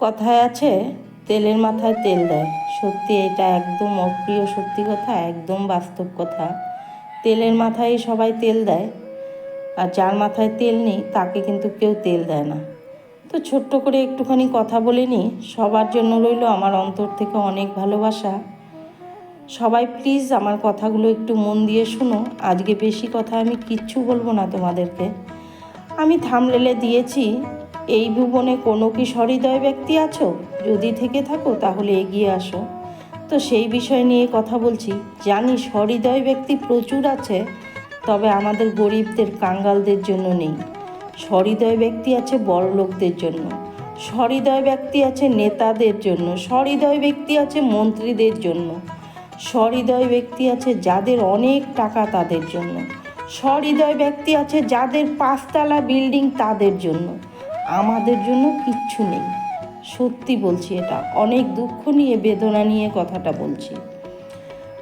কথায় আছে, তেলের মাথায় তেল দেয়। সত্যি এটা একদম অপ্রিয় সত্যি কথা, একদম বাস্তব কথা। তেলের মাথায় সবাই তেল দেয়, আর যার মাথায় তেল নেই, তাকে কিন্তু কেউ তেল দেয় না। তো ছোট্ট করে একটুখানি কথা বলে নিই, সবার জন্য রইল আমার অন্তর থেকে অনেক ভালোবাসা। সবাই প্লিজ আমার কথাগুলো একটু মন দিয়ে শুনো, আজকে বেশি কথা আমি কিচ্ছু বলব না তোমাদেরকে। আমি থামলেলে দিয়েছি এই ভুবনে কোনো কি সহৃদয় ব্যক্তি আছো? যদি থেকে থাকো, তাহলে এগিয়ে আসো। তো সেই বিষয় নিয়ে কথা বলছি। জানি সহৃদয় ব্যক্তি প্রচুর আছে, তবে আমাদের গরিবদের কাঙ্গালদের জন্য নেই। সহৃদয় ব্যক্তি আছে বড়লোকদের জন্য। সহৃদয় ব্যক্তি আছে নেতাদের জন্য। সহৃদয় ব্যক্তি আছে মন্ত্রীদের জন্য। সহৃদয় ব্যক্তি আছে যাদের অনেক টাকা তাদের জন্য। সহৃদয় ব্যক্তি আছে যাদের পাঁচতলা বিল্ডিং তাদের জন্য। আমাদের জন্য কিচ্ছু নেই। সত্যি বলছি এটা। অনেক দুঃখ নিয়ে, বেদনা নিয়ে কথাটা বলছি।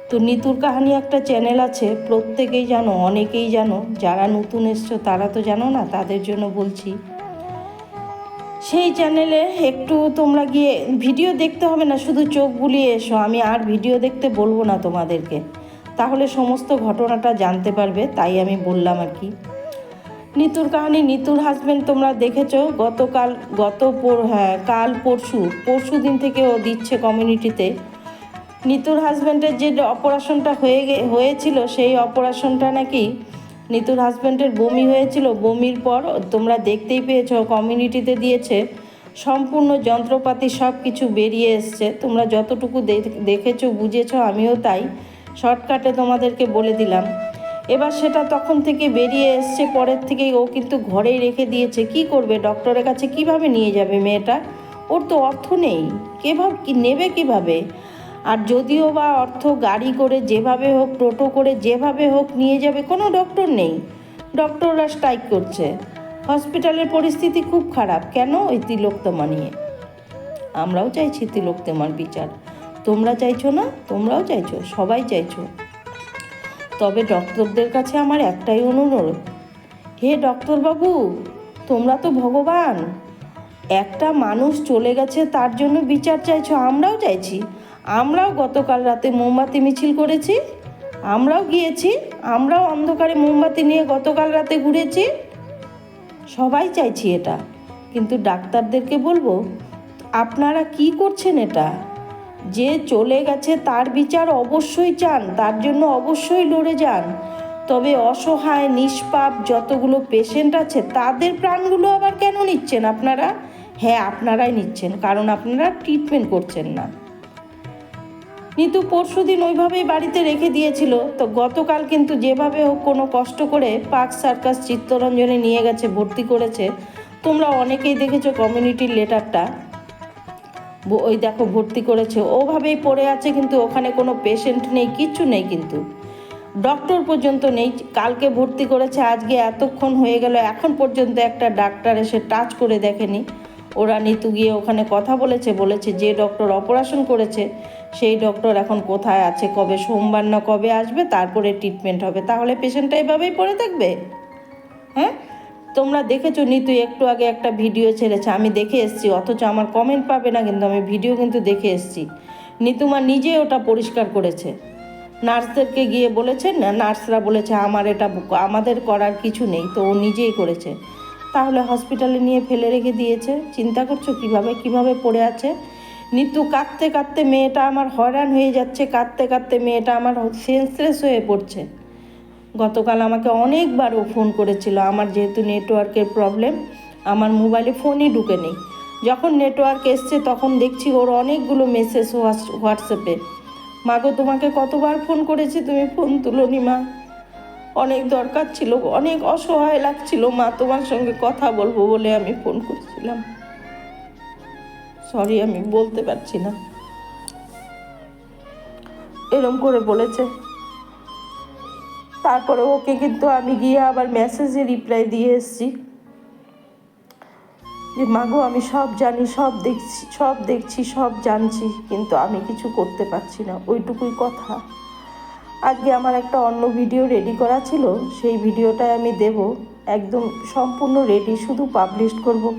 তো নিতুর কাহানি একটা চ্যানেল আছে, প্রত্যেকেই জানো, অনেকেই জানো, যারা নতুন এসছো তারা তো জানো না, তাদের জন্য বলছি। সেই চ্যানেলে একটু তোমরা গিয়ে ভিডিও দেখতে হবে না, শুধু চোখ বুলিয়ে এসো। আমি আর ভিডিও দেখতে বলব না তোমাদেরকে। তাহলে সমস্ত ঘটনাটা জানতে পারবে, তাই আমি বললাম আর কি। নিতুর কাহানি নিতুর হাজবেন্ড তোমরা দেখেছ। গতকাল, গত পর হ্যাঁ কাল পরশু পরশু দিন থেকে ও দিচ্ছে কমিউনিটিতে নিতুর হাজব্যান্ডের যে অপারেশনটা হয়ে গে, হয়েছিল, সেই অপারেশনটা নাকি নিতুর হাজব্যান্ডের বমি হয়েছিল। বমির পর তোমরা দেখতেই পেয়েছ কমিউনিটিতে দিয়েছে। সম্পূর্ণ যন্ত্রপাতি সব কিছু বেরিয়ে এসছে। তোমরা যতটুকু দেখেছ, বুঝেছ, আমিও তাই। শর্টকাটে তোমাদেরকে বলে দিলাম। এবার সেটা তখন থেকে বেরিয়ে এসছে, পরের থেকেই ও কিন্তু ঘরেই রেখে দিয়েছে। কি করবে? ডক্টরের কাছে কীভাবে নিয়ে যাবে মেয়েটা? ওর তো অর্থ নেই। কেভাবে, কি নেবে কীভাবে? আর যদিও বা অর্থ গাড়ি করে যেভাবে হোক, টোটো করে যেভাবে হোক নিয়ে যাবে, কোনো ডক্টর নেই। ডক্টররা স্ট্রাইক করছে। হসপিটালের পরিস্থিতি খুব খারাপ। কেন ওই তিলোত্তমা নিয়ে? আমরাও চাইছি তিলোত্তমার বিচার। তোমরা চাইছো না, তোমরাও চাইছো, সবাই চাইছো। তবে ডক্টরদের কাছে আমার একটাই অনুরোধ। হে ডক্টরবাবু, তোমরা তো ভগবান। একটা মানুষ চলে গেছে, তার জন্য বিচার চাইছো, আমরাও চাইছি। আমরাও গতকাল রাতে মোমবাতি মিছিল করেছি, আমরাও গিয়েছি, আমরাও অন্ধকারে মোমবাতি নিয়ে গতকাল রাতে ঘুরেছি। সবাই চাইছি এটা, কিন্তু ডাক্তারদেরকে বলব, আপনারা কি করছেন এটা? যে চলে গেছে তার বিচার অবশ্যই চান, তার জন্য অবশ্যই লড়ে যান। তবে অসহায়, নিষ্পাপ যতগুলো পেশেন্ট আছে, তাদের প্রাণগুলো আবার কেন নিচ্ছেন আপনারা? হ্যাঁ আপনারাই নিচ্ছেন, কারণ আপনারা ট্রিটমেন্ট করছেন না। নিতু পরশু দিন ওইভাবেই বাড়িতে রেখে দিয়েছিল। তো গতকাল কিন্তু যেভাবে হোক কোনো কষ্ট করে পার্ক সার্কাস, চিত্তরঞ্জনে নিয়ে গেছে, ভর্তি করেছে। তোমরা অনেকেই দেখেছ কমিউনিটির লেটারটা ওই দেখো ভর্তি করেছে। ওভাবেই পড়ে আছে কিন্তু ওখানে কোনো পেশেন্ট নেই, কিচ্ছু নেই কিন্তু। ডক্টর পর্যন্ত নেই, কালকে ভর্তি করেছে, আজকে এতক্ষণ হয়ে গেল, এখন পর্যন্ত একটা ডাক্তার এসে টাচ করে দেখেনি। ওরা নিতু গিয়ে ওখানে কথা বলেছে বলেছে যে ডক্টর অপারেশন করেছে, সেই ডক্টর এখন কোথায় আছে, কবে সোমবার না কবে আসবে, তারপরে ট্রিটমেন্ট হবে। তাহলে পেশেন্টটা এভাবেই পড়ে থাকবে? হ্যাঁ? তোমরা দেখেছ নিতু, একটু আগে একটা ভিডিও ছেড়েছে, আমি দেখে এসেছি, অথচ আমার কমেন্ট পাবে না, কিন্তু আমি ভিডিও কিন্তু দেখে এসেছি। নিতুমা নিজে ওটা পরিষ্কার করেছে। নার্সদেরকে গিয়ে বলেছে, না, নার্সরা বলেছে, আমার এটা আমাদের করার কিছু নেই, তো ও নিজেই করেছে। তাহলে হসপিটালে নিয়ে ফেলে রেখে দিয়েছে। চিন্তা করছ কীভাবে কীভাবে পড়ে আছে? নিতু কাঁদতে কাঁদতে মেয়েটা আমার হয়রান হয়ে যাচ্ছে, কাঁদতে কাঁদতে মেয়েটা আমার সেন্সলেস হয়ে পড়ছে। গতকাল আমাকে অনেকবার ও ফোন করেছিল, আমার যেহেতু নেটওয়ার্কের প্রবলেম, আমার মোবাইলে ফোনই ঢুকে নেই। যখন নেটওয়ার্ক এসছে তখন দেখছি ওর অনেকগুলো মেসেজ হোয়াটসঅ্যাপে। মাগো, তোমাকে কতবার ফোন করেছি তুমি ফোন তুলোনি মা। অনেক দরকার ছিল, অনেক অসহায় লাগছিল, মা, তোমার সঙ্গে কথা বলব বলে আমি ফোন করেছিলাম। সরি আমি বলতে পারছি না। এরম করে বলেছে। তারপরে ওকে কিন্তু আমি গিয়ে আবার মেসেজে রিপ্লাই দিয়ে এসেছি। যে মাগো আমি সব জানি, সব দেখছি সব দেখছি, সব জানছি, কিন্তু আমি কিছু করতে পারছি না। ওইটুকুই কথা। আজকে আমার একটা অন্য ভিডিও রেডি করা ছিল। সেই ভিডিওটাই আমি দেব। একদম সম্পূর্ণ রেডি শুধু পাবলিশ করব।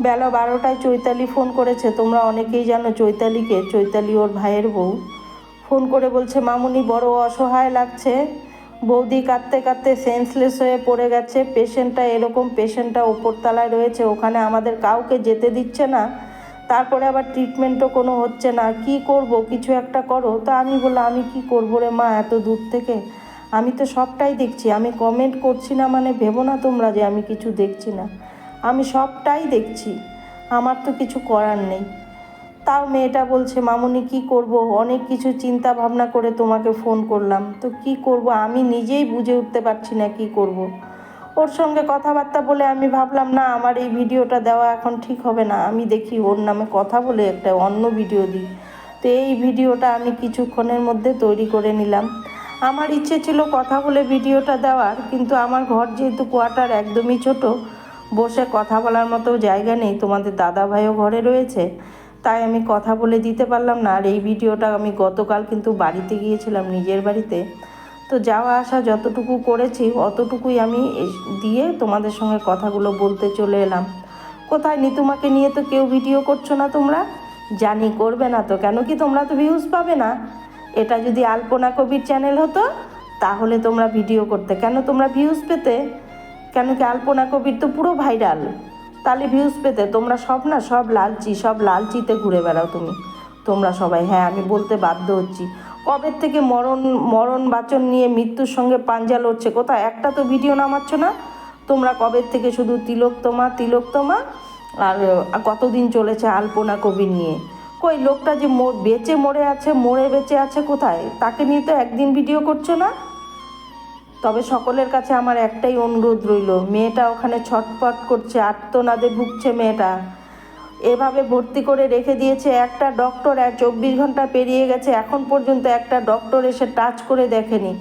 বেলা বারোটায় চৈতালি ফোন করেছে। তোমরা অনেকেই জানো চৈতালিকে। চৈতালি ওর ভাইয়ের বউ। ফোন করে বলছে, মামুনি, বড় অসহায় লাগছে। বৌদি কাঁদতে কাঁদতে সেন্সলেস হয়ে পড়ে গেছে। পেশেন্টটা এরকম পেশেন্টটা ওপরতলায় রয়েছে, ওখানে আমাদের কাউকে যেতে দিচ্ছে না। তারপরে আবার ট্রিটমেন্টও কোনো হচ্ছে না। কি করব? কিছু একটা করো। তো আমি বললাম, আমি কি করব রে মা এত দূর থেকে? আমি তো সবটাই দেখছি। আমি কমেন্ট করছি না মানে ভেবো না তোমরা যে আমি কিছু দেখছি না। আমি সবটাই দেখছি। আমার তো কিছু করার নেই। তাও মেয়েটা বলছে, মামুনি, কি করব? অনেক কিছু চিন্তা ভাবনা করে তোমাকে ফোন করলাম। তো কি করব? আমি নিজেই বুঝে উঠতে পারছি না কি করব। ওর সঙ্গে কথাবার্তা বলে আমি ভাবলাম, না, আমার এই ভিডিওটা দেওয়া এখন ঠিক হবে না। আমি দেখি ওর নামে কথা বলে একটা অন্য ভিডিও দিই। তো এই ভিডিওটা আমি কিছুক্ষণের মধ্যে তৈরি করে নিলাম। আমার ইচ্ছে ছিল কথা বলে ভিডিওটা দেওয়ার, কিন্তু আমার ঘর যেহেতু কোয়ার্টার একদমই ছোট, বসে কথা বলার মতো জায়গা নেই। তোমাদের দাদা ভাইও ঘরে রয়েছে। তাই আমি কথা বলে দিতে পারলাম না। আর এই ভিডিওটা আমি গতকাল কিন্তু বাড়িতে গিয়েছিলাম, নিজের বাড়িতে। তো যাওয়া আসা যতটুকু করেছি, অতটুকুই আমি দিয়ে তোমাদের সঙ্গে কথাগুলো বলতে চলে এলাম। কোথায় নিতুমাকে নিয়ে তো কেউ ভিডিও করছ না তোমরা? জানি করবে না তো, কেন কি তোমরা তো ভিউজ পাবে না? এটা যদি আলপনা কবির চ্যানেল হতো, তাহলে তোমরা ভিডিও করতে। কেন তোমরা ভিউজ পেতে? কেন কি আলপনা কবির তো পুরো ভাইরাল তাহলে ভিউজ পেতে তোমরা সব না সব লালচি, সব লালচিতে ঘুরে বেড়াও তুমি। তোমরা সবাই হ্যাঁ আমি বলতে বাধ্য হচ্ছি। কবে থেকে মরণ মরণ বাচন নিয়ে মৃত্যুর সঙ্গে পাঞ্জা লড়ছে কোথায়? একটা তো ভিডিও নামাচ্ছ না। তোমরা কবে থেকে শুধু তিলোকতমা তিলোকতমা? আর কতদিন চলেছে আলপনা কবির নিয়ে? কই, লোকটা যে বেঁচে মরে আছে, মরে বেঁচে আছে কোথায়? তাকে নিয়ে তো একদিন ভিডিও করছ না? তবে সকলের কাছে আমার একটাই অনুরোধ রইল, মেয়েটা ওখানে ছটফট করছে আত্মনাদে ভুগছে মেয়েটা। এভাবে ভর্তি করে রেখে দিয়েছে একটা ডক্টর এক চব্বিশ ঘণ্টা পেরিয়ে গেছে, এখন পর্যন্ত একটা ডক্টর এসে টাচ করে দেখেনি।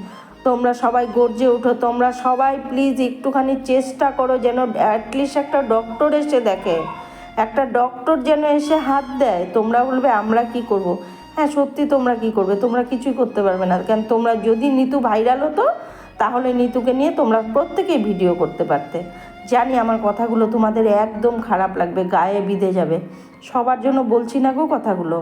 তোমরা সবাই গর্জে উঠো তোমরা সবাই প্লিজ একটুখানি চেষ্টা করো যেন অ্যাটলিস্ট একটা ডক্টর এসে দেখে। একটা ডক্টর যেন এসে হাত দেয়, তোমরা বলবে, আমরা কি করব? হ্যাঁ সত্যি তোমরা কি করবে? তোমরা কিছুই করতে পারবে না, কারণ তোমরা যদি নিতু ভাইরাল হতো তাহলে নিতুকে নিয়ে তোমরা প্রত্যেকেই ভিডিও করতে পারতে। জানি আমার কথাগুলো তোমাদের একদম খারাপ লাগবে, গায়ে বিঁধে যাবে। সবার জন্য বলছি না গো কথাগুলো।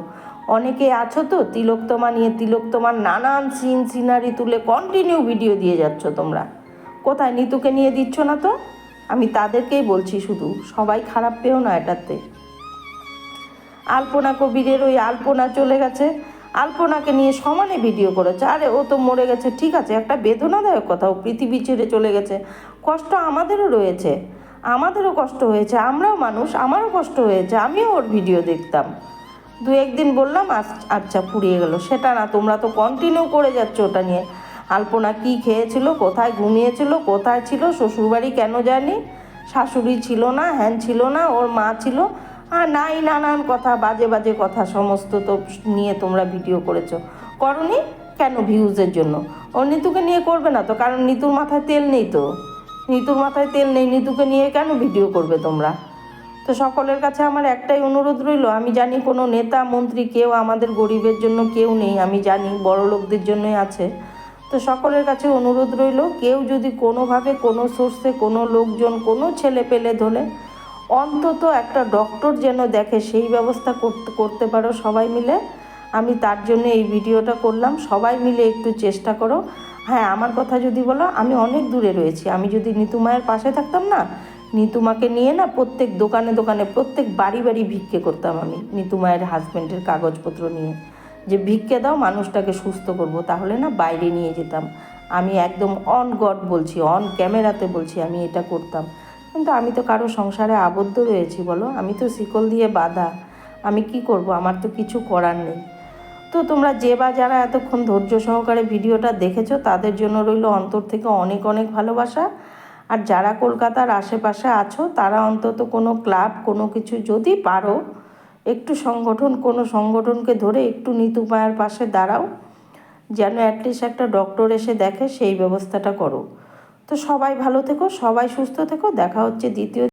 অনেকে আছো তো, তিলোকতমা নিয়ে তিলোকতমার নানান সিন, সিনারি তুলে কন্টিনিউ ভিডিও দিয়ে যাচ্ছ তোমরা। কোথায় নিতুকে নিয়ে দিচ্ছ না তো? আমি তাদেরকেই বলছি শুধু, সবাই খারাপ পেও না এটাতে। আলপনা কবিরের ওই আলপনা চলে গেছে। আলপনাকে নিয়ে সমানে ভিডিও করেছে। আরে, ও তো মরে গেছে। ঠিক আছে, একটা বেদনাদায়ক কথা। ও পৃথিবী ছেড়ে চলে গেছে। কষ্ট আমাদেরও রয়েছে। আমাদেরও কষ্ট হয়েছে। আমরাও মানুষ, আমারও কষ্ট হয়েছে। আমিও ওর ভিডিও দেখতাম। দু একদিন বললাম আচ্ছা ফুরিয়ে গেল। সেটা না, তোমরা তো কন্টিনিউ করে যাচ্ছ ওটা নিয়ে। আলপনা কি খেয়েছিল, কোথায় ঘুমিয়েছিল, কোথায় ছিল, শ্বশুরবাড়ি কেন জানি শাশুড়ি ছিল না, হ্যান ছিল না, ওর মা ছিল। আর নাই নানান কথা, বাজে বাজে কথা, সমস্ত তো নিয়ে তোমরা ভিডিও করেছ। করনি? কেন ভিউজের জন্য? ও নিতুকে নিয়ে করবে না তো? কারণ নিতুর মাথায় তেল নেই তো। নিতুর মাথায় তেল নেই, নিতুকে নিয়ে কেন ভিডিও করবে তোমরা? তো সকলের কাছে আমার একটাই অনুরোধ রইল, আমি জানি কোনো নেতা, মন্ত্রী কেউ আমাদের গরিবের জন্য কেউ নেই, আমি জানি বড় লোকদের জন্যই আছে। তো সকলের কাছে অনুরোধ রইল, কেউ যদি কোনোভাবে কোনো সোর্সে কোনো লোকজন কোনো ছেলে পেলে ধরে অন্তত একটা ডক্টর যেন দেখে, সেই ব্যবস্থা করতে করতে পারো সবাই মিলে। আমি তার জন্য এই ভিডিওটা করলাম। সবাই মিলে একটু চেষ্টা করো। হ্যাঁ আমার কথা যদি বলো, আমি অনেক দূরে রয়েছি। আমি যদি নিতুমায়ের পাশে থাকতাম না নিতুমাকে নিয়ে না প্রত্যেক দোকানে দোকানে, প্রত্যেক বাড়ি বাড়ি ভিক্ষে করতাম আমি নিতুমায়ের হাজব্যান্ডের কাগজপত্র নিয়ে। যে ভিক্ষে দাও, মানুষটাকে সুস্থ করব, তাহলে না বাইরে নিয়ে যেতাম। আমি একদম অন গড বলছি অন ক্যামেরাতে বলছি, আমি এটা করতাম। কিন্তু আমি তো কারও সংসারে আবদ্ধ রয়েছি, বলো। আমি তো শিকল দিয়ে বাঁধা। আমি কি করব? আমার তো কিছু করার নেই। তো তোমরা যে বা যারা এতক্ষণ ধৈর্য সহকারে ভিডিওটা দেখেছ, তাদের জন্য রইল অন্তর থেকে অনেক অনেক ভালোবাসা। আর যারা কলকাতার আশেপাশে আছো, তারা অন্তত কোনো ক্লাব, কোনো কিছু যদি পারো, একটু সংগঠন, কোনো সংগঠনকে ধরে একটু নিতু মায়ের পাশে দাঁড়াও। যেন অ্যাটলিস্ট একটা ডক্টর এসে দেখে সেই ব্যবস্থাটা করো। তো সবাই ভালো থেকো সবাই সুস্থ থেকো। দেখা হচ্ছে দ্বিতীয়